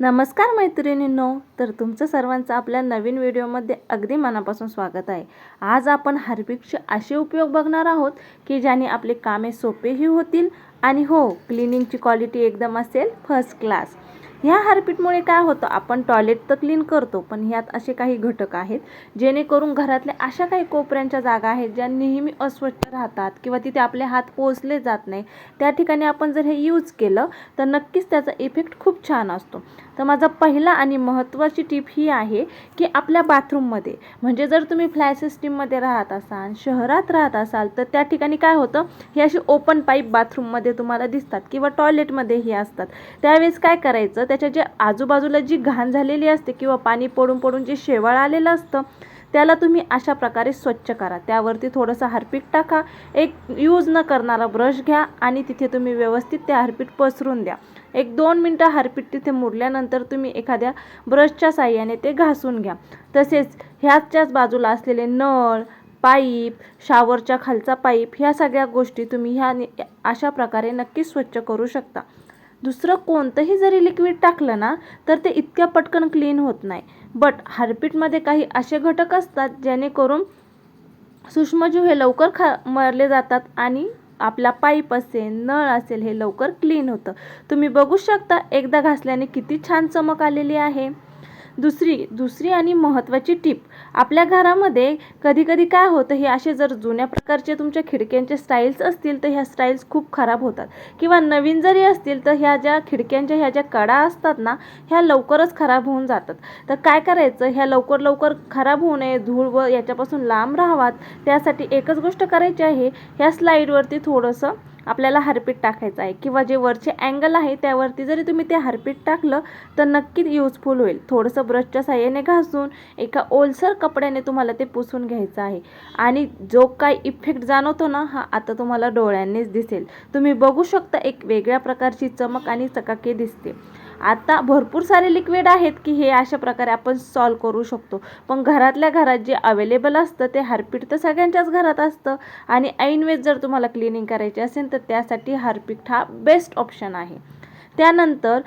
नमस्कार मैत्रिणींनो तर तुमचं सर्वांचं आपल्या नवीन व्हिडिओमध्ये अगदी मनापासून स्वागत आहे. आज आपण हार्पिकचे असे उपयोग बघणार आहोत की ज्याने आपले कामे सोपेही होतील आणि हो क्लिनिंगची क्वालिटी एकदम असेल फर्स्ट क्लास ह्या हार्पिटमुळे काय होतं आपण टॉयलेट तर क्लीन करतो पण ह्यात असे काही घटक आहेत जेणेकरून घरातल्या अशा काही कोपऱ्यांच्या जागा आहेत ज्या नेहमी अस्वच्छ राहतात किंवा तिथे आपले हात पोचले जात नाही त्या ठिकाणी आपण जर हे यूज केलं तर नक्कीच त्याचा इफेक्ट खूप छान असतो. तर माझा पहिला आणि महत्त्वाची टीप ही आहे की आपल्या बाथरूममध्ये म्हणजे जर तुम्ही फ्लाय सिस्टीममध्ये राहत असाल शहरात राहत असाल तर त्या ठिकाणी काय होतं? हे अशी ओपन पाईप बाथरूममध्ये तुम्हाला दिसतात किंवा टॉयलेटमध्येही असतात. त्यावेळेस काय करायचं? त्याच्या जे आजूबाजूला जी घाण झालेली असते किंवा पाणी पडून पडून जे शेवाळ आलेलं असतं त्याला तुम्ही अशा प्रकारे स्वच्छ करा. त्यावरती थोडंसं हारपीट टाका. एक यूज न करणारा ब्रश घ्या आणि तिथे तुम्ही व्यवस्थित ते हार्पिक पसरून द्या. एक दोन मिनटं हारपीट तिथे मुरल्यानंतर तुम्ही एखाद्या ब्रशच्या साह्याने ते घासून घ्या. तसेच ह्याच्याच बाजूला असलेले नळ पाईप शावरच्या खालचा पाईप ह्या सगळ्या गोष्टी तुम्ही ह्या अशा प्रकारे नक्की स्वच्छ करू शकता. दुसरं कोणतंही जरी लिक्विड टाकलं ना तर ते इतक्या पटकन क्लीन होत नाही. बट हार्पिटमध्ये काही असे घटक असतात जेणेकरून सूक्ष्मजीव हे लवकर खा मरले जातात आणि आपला पाईप असेल नळ असेल हे लवकर क्लीन होतं. तुम्ही बघू शकता एकदा घासल्याने किती छान चमक आलेली आहे. दुसरी दुसरी आणि महत्त्वाची टीप. आपल्या घरामध्ये कधीकधी काय होतं हे असे जर जुन्या प्रकारचे तुमच्या खिडक्यांचे स्टाईल्स असतील तर ह्या स्टाईल्स खूप खराब होतात. किंवा नवीन जरी असतील तर ह्या ज्या खिडक्यांच्या ह्या ज्या कडा असतात ना ह्या लवकरच खराब होऊन जातात. तर काय करायचं ह्या लवकर लवकर खराब होऊ नये धूळ व याच्यापासून लांब राहावात त्यासाठी एकच गोष्ट करायची आहे ह्या स्लाईडवरती थोडंसं आपल्याला हारपीट टाकायचं आहे. किंवा जे वरचे अँगल आहे त्यावरती जरी तुम्ही ते हारपीट टाकलं तर नक्कीच युजफुल होईल. थोडंसं ब्रशच्या साह्याने घासून एका ओलसर कपड्याने तुम्हाला ते पुसून घ्यायचं आहे. आणि जो काय इफेक्ट जाणवतो ना हा आता तुम्हाला डोळ्यांनीच दिसेल. तुम्ही बघू शकता एक वेगळ्या प्रकारची चमक आणि चकाकी दिसते. आता भरपूर सारे लिक्विड आहेत की हे अशा प्रकारे आपण सॉल्व करू शकतो. पण घरातल्या घरात जे अवेलेबल असतं ते हारपीट तर सगळ्यांच्याच घरात असतं. आणि ऐनवेज जर तुम्हाला क्लिनिंग करायची असेल तर त्यासाठी हार्पिक हा बेस्ट ऑप्शन आहे. त्यानंतर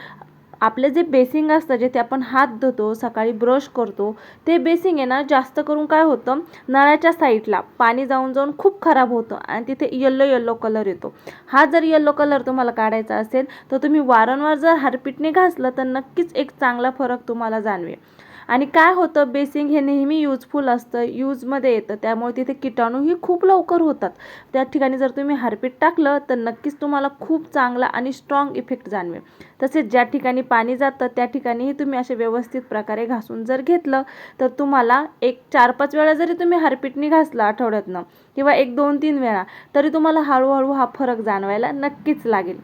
आपले जे बेसिंग असतं जिथे आपण हात धुतो सकाळी ब्रश करतो ते बेसिंग आहे ना जास्त करून काय होतं नळाच्या साईडला पाणी जाऊन जाऊन खूप खराब होतं आणि तिथे येल्लो येल्लो कलर येतो. हा जर येल्लो कलर तुम्हाला काढायचा असेल तर तुम्ही वारंवार जर हारपीटने घासलं तर नक्कीच एक चांगला फरक तुम्हाला जाणवेल. आणि काय होतं बेसिंग हे नेहमी यूजफुल असतं यूजमध्ये येतं. त्यामुळे तिथे किटाणूही खूप लवकर होतात. त्या ठिकाणी जर तुम्ही हारपीट टाकलं तर नक्कीच तुम्हाला खूप चांगला आणि स्ट्रॉंग इफेक्ट जाणवेल. तसेच ज्या ठिकाणी पाणी जातं त्या ठिकाणीही तुम्ही असे व्यवस्थित प्रकारे घासून जर घेतलं तर तुम्हाला एक चार पाच वेळा जरी तुम्ही हारपीटनी घासलं आठवड्यातनं किंवा एक दोन तीन वेळा तरी तुम्हाला हळूहळू हा फरक जाणवायला नक्कीच लागेल.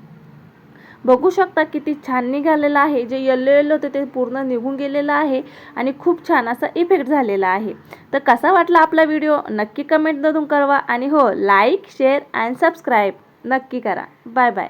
बघू शकता किती छान निघालेलं आहे. जे येल्लो येल्लो होतं ते पूर्ण निघून गेलेलं आहे आणि खूप छान असा इफेक्ट झालेला आहे. तर कसा वाटला आपला व्हिडिओ नक्की कमेंटमधून कळवा आणि हो लाईक शेअर अँड सबस्क्राईब नक्की करा. Bye bye